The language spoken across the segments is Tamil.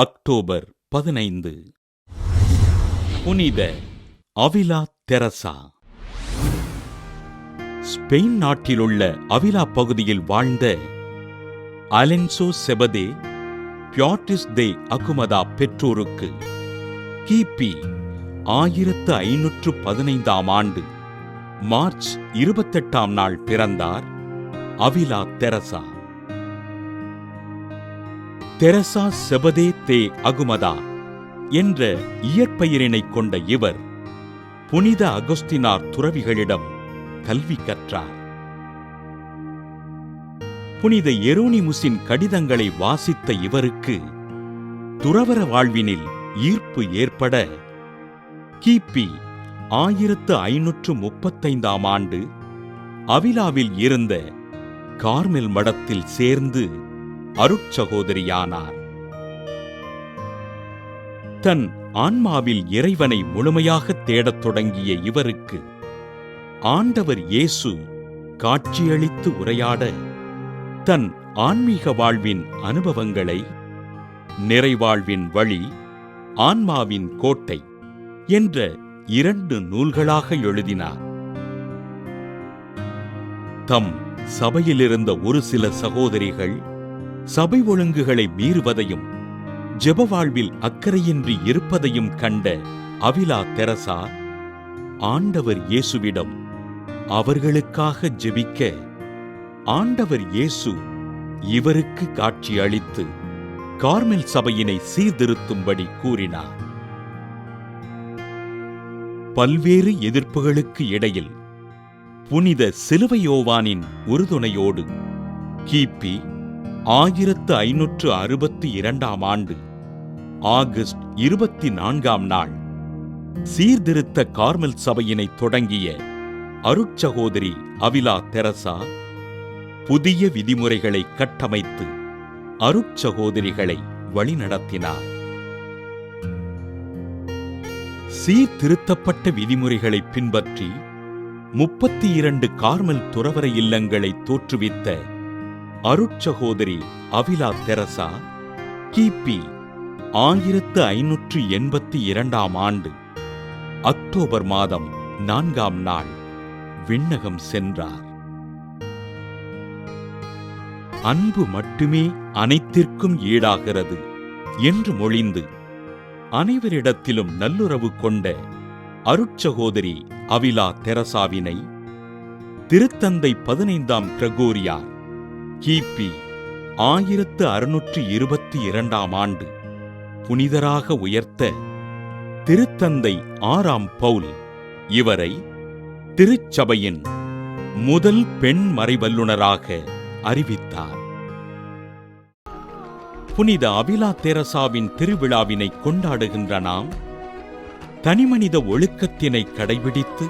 அக்டோபர் பதினைந்து. புனித அவிலா தெரசா. ஸ்பெயின் நாட்டிலுள்ள அவிலா பகுதியில் வாழ்ந்த அலென்சோ செபதே பியாட்டிஸ் தே அகுமதா பெற்றோருக்கு கிபி ஆயிரத்து ஐநூற்று பதினைந்தாம் ஆண்டு மார்ச் இருபத்தெட்டாம் நாள் பிறந்தார் அவிலா தெரசா. தெரசா செபதே தே அகுமதா என்ற இயற்பெயரினைக் கொண்ட இவர் புனித அகஸ்தினார் துறவிகளிடம் கல்வி கற்றார். புனித எரோனிமுஸின் கடிதங்களை வாசித்த இவருக்கு துறவர வாழ்வினில் ஈர்ப்பு ஏற்பட கிபி ஆயிரத்து ஐநூற்று முப்பத்தைந்தாம் ஆண்டு அவிலாவில் இருந்த கார்மெல் மடத்தில் சேர்ந்து அருட்சகோதரியானார். தன் ஆன்மாவில் இறைவனை முழுமையாக தேடத் தொடங்கிய இவருக்கு ஆண்டவர் இயேசு காட்சியளித்து உரையாட தன் ஆன்மீக வாழ்வின் அனுபவங்களை நிறைவாழ்வின் வழி ஆன்மாவின் கோட்டை என்ற இரண்டு நூல்களாக எழுதினார். தம் சபையிலிருந்த ஒரு சில சகோதரிகள் சபை ஒழுங்குகளை மீறுவதையும் ஜெப வாழ்வில் அக்கறையின்றி இருப்பதையும் கண்ட அவிலா தெரசா ஆண்டவர் இயேசுவிடம் அவர்களுக்காக ஜெபிக்க ஆண்டவர் இயேசு இவருக்கு காட்சி அளித்து கார்மெல் சபையினை சீர்திருத்தும்படி கூறினார். பல்வேறு எதிர்ப்புகளுக்கு இடையில் புனித சிலுவையோவானின் உறுதுணையோடு கிபி ஆயிரத்து ஐநூற்று அறுபத்தி இரண்டாம் ஆண்டு ஆகஸ்ட் இருபத்தி நான்காம் நாள் சீர்திருத்த கார்மெல் சபையினை தொடங்கிய அருட்சகோதரி அவிலா தெரசா புதிய விதிமுறைகளை கட்டமைத்து அருட்சகோதரிகளை வழிநடத்தினார். சீர்திருத்தப்பட்ட விதிமுறைகளை பின்பற்றி முப்பத்தி இரண்டு கார்மல் துறவர இல்லங்களை தோற்றுவித்த அருட்சகோதரி அவிலா தெரசா கிபி ஆயிரத்து ஐநூற்று எண்பத்தி இரண்டாம் ஆண்டு அக்டோபர் மாதம் நான்காம் நாள் விண்ணகம் சென்றார். அன்பு மட்டுமே அனைத்திற்கும் ஈடாகிறது என்று மொழிந்து அனைவரிடத்திலும் நல்லுறவு கொண்ட அருட்சகோதரி அவிலா தெரசாவினை திருத்தந்தை பதினைந்தாம் கிரகோரியார் கிபி ஆயிரத்து அறுநூற்று இருபத்தி இரண்டாம் ஆண்டு. புனிதராக உயர்த்த திருத்தந்தை ஆறாம் பவுல் இவரை திருச்சபையின் முதல் பெண் மறைவல்லுனராக அறிவித்தார். புனித அபிலா தெரசாவின் திருவிழாவினை கொண்டாடுகின்ற நாம் தனிமனித ஒழுக்கத்தினை கடைபிடித்து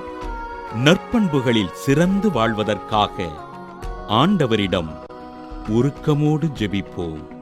நற்பண்புகளில் சிறந்து வாழ்வதற்காக ஆண்டவரிடம் உருக்கமோடு ஜெபிப்போம்.